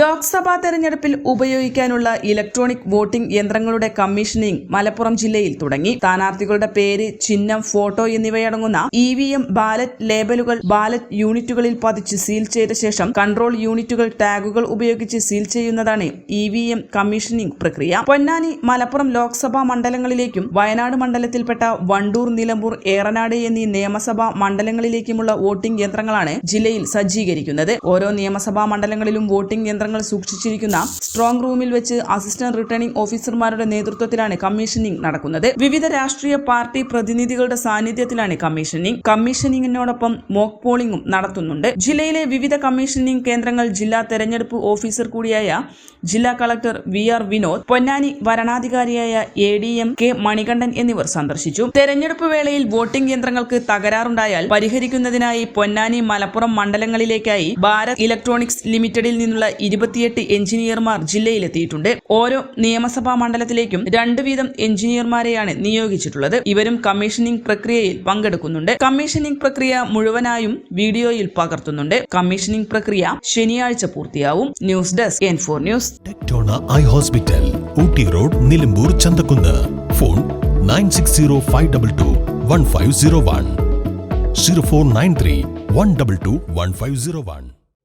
Lok Sabha തെരഞ്ഞെടുപ്പിൽ ഉപയോഗിക്കാനുള്ള electronic voting യന്ത്രങ്ങളുടെ കമ്മീഷനിംഗ് മലപ്പുറം ജില്ലയിൽ തുടങ്ങി. സ്ഥാനാർത്ഥികളുടെ പേര് ചിഹ്നം ഫോട്ടോ എന്നിവയടങ്ങുന്ന ഇ വി എം ബാലറ്റ് ലേബലുകൾ ബാലറ്റ് യൂണിറ്റുകളിൽ പതിച്ച് സീൽ ചെയ്ത ശേഷം കൺട്രോൾ യൂണിറ്റുകൾ ടാഗുകൾ ഉപയോഗിച്ച് സീൽ ചെയ്യുന്നതാണ് ഇ വി എം കമ്മീഷനിംഗ് പ്രക്രിയ. പൊന്നാനി മലപ്പുറം ലോക്സഭാ മണ്ഡലങ്ങളിലേക്കും വയനാട് മണ്ഡലത്തിൽപ്പെട്ട വണ്ടൂർ നിലമ്പൂർ ഏറനാട് എന്നീ നിയമസഭാ മണ്ഡലങ്ങളിലേക്കുമുള്ള വോട്ടിംഗ് യന്ത്രങ്ങളാണ് ജില്ലയിൽ സജ്ജീകരിക്കുന്നത്. ഓരോ നിയമസഭാ മണ്ഡലങ്ങളിലും വോട്ടിംഗ് യന്ത്രങ്ങൾ സൂക്ഷിച്ചിരിക്കുന്ന സ്ട്രോങ് റൂമിൽ വെച്ച് അസിസ്റ്റന്റ് റിട്ടേണിംഗ് ഓഫീസർമാരുടെ നേതൃത്വത്തിലാണ് കമ്മീഷനിംഗ് നടക്കുന്നത്. വിവിധ രാഷ്ട്രീയ പാർട്ടി പ്രതിനിധികളുടെ സാന്നിധ്യത്തിലാണ് കമ്മീഷനിംഗ് കമ്മീഷനിങ്ങിനോടൊപ്പം മോക്ക് പോളിംഗും നടത്തുന്നുണ്ട്. ജില്ലയിലെ വിവിധ കമ്മീഷനിംഗ് കേന്ദ്രങ്ങൾ ജില്ലാ തെരഞ്ഞെടുപ്പ് ഓഫീസർ കൂടിയായ ജില്ലാ collector V R Vinod Ponnani വരണാധികാരിയായ A D M K Manikandan എന്നിവർ സന്ദർശിച്ചു. തെരഞ്ഞെടുപ്പ് വേളയിൽ വോട്ടിംഗ് യന്ത്രങ്ങൾക്ക് തകരാറുണ്ടായാൽ പരിഹരിക്കുന്നതിനായി പൊന്നാനി മലപ്പുറം മണ്ഡലങ്ങളിലേക്കായി ഭാരത് ഇലക്ട്രോണിക്സ് ലിമിറ്റഡിൽ നിന്നുള്ള ഇരുപത്തിയെട്ട് എഞ്ചിനീയർമാർ ജില്ലയിലെത്തിയിട്ടുണ്ട്. ഓരോ നിയമസഭാ മണ്ഡലത്തിലേക്കും രണ്ടു വീതം എഞ്ചിനീയർമാരെയാണ് നിയോഗിച്ചിട്ടുള്ളത്. ഇവരും കമ്മീഷനിംഗ് പ്രക്രിയയിൽ പങ്കെടുക്കുന്നുണ്ട്. കമ്മീഷനിംഗ് പ്രക്രിയ മുഴുവനായും വീഡിയോയിൽ പകർത്തുന്നുണ്ട്. കമ്മീഷനിംഗ് പ്രക്രിയ ശനിയാഴ്ച പൂർത്തിയാവും. News desk N four news. I hospital Ooty road Nilambur Chanthakunnu. Phone nine six zero five double two one five zero one. Zero four nine three one double two one five zero one.